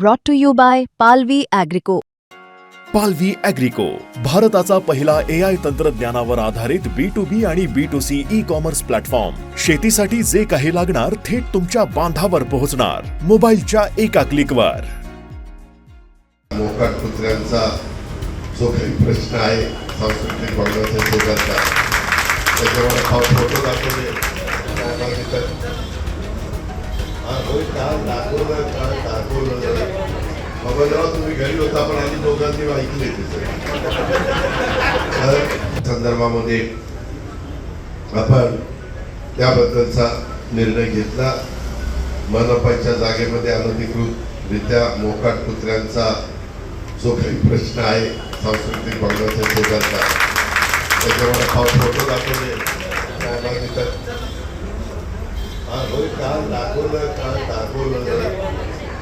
brought to you by Palvi Agrico. पालवी अॅग्रिको भारताचा पहिला ए आय तंत्रज्ञानावर आधारित बी टू बी आणि B two C e commerce platform शेतीसाठी जे काही लागणार थेट तुमच्या बांधावर पोहोचणार. मोबाईलच्या एका क्लिकवर मोकाट कुत्र्यांचा जो काही प्रश्न आहे सांस्कृतिक भवनाच्या शेजारचा त्याच्यावर हा फोटो दाखवले दाखवलं दाखवलं बाबा तुम्ही घरी होता पण आधी दोघांनी ऐकले तिथे संदर्भामध्ये आपण त्याबद्दलचा निर्णय घेतला. मनपाच्या जागेमध्ये अनधिकृतरित्या मोकाट कुत्र्यांचा जो काही प्रश्न आहे सांस्कृतिक भवनाच्या शेजारचा त्याच्यामुळे हा फोटो दाखवले. हा काल दाखवलं काल दाखवलं?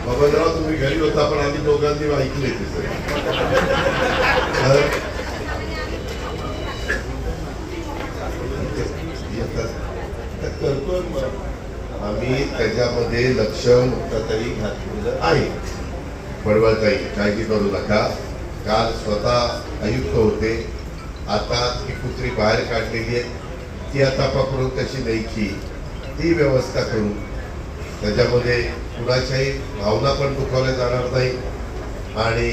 बाबा जेव्हा तुम्ही घरी होता पण आधी दोघांनी ऐकले तिथे करतोय आम्ही त्याच्यामध्ये लक्ष मुक्तताई घातलेलं आहे. पडवळताई काळजी करू नका. काल स्वतः आयुक्त होते. आता ती कुत्री बाहेर काढलेली आहे. ती आता पकडून कशी द्यायची? ती व्यवस्था करू त्याच्यामध्ये कुणाच्याही भावना पण दुखावल्या जाणार नाही आणि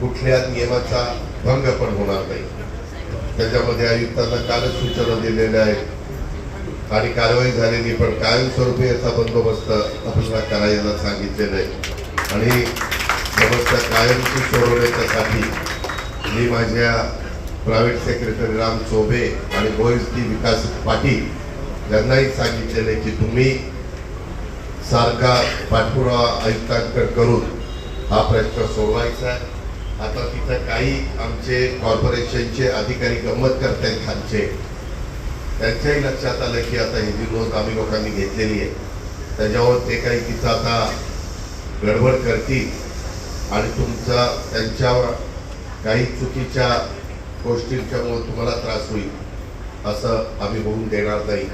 कुठल्या नियमाचा भंग पण होणार नाही. त्याच्यामध्ये आयुक्तांना कालच सूचना दिलेल्या आहेत आणि कारवाई झालेली पण कायमस्वरूपी याचा बंदोबस्त आपल्याला करायला सांगितलेलं आहे. आणि समस्या कायमची सोडवण्याच्यासाठी मी माझ्या प्रायव्हेट सेक्रेटरी राम चोबे आणि गोयस्ती विकास पाटील यांनाही सांगितलेलं आहे की तुम्ही सारखा पाठपुरावा आयुक्तांकडे करून हा प्रश्न सोडवायचा आहे. आता तिथं काही आमचे कॉर्पोरेशनचे अधिकारी गंमत करतायत खालचे त्यांच्याही लक्षात आलं की आता ही जी नोंद आम्ही लोकांनी घेतलेली आहे. त्याच्यावर ते काही तिथं आता गडबड करतील. आणि तुमचा त्यांच्यावर काही चुकीच्या गोष्टींच्यामुळे तुम्हाला त्रास होईल असं आम्ही होऊन देणार नाही.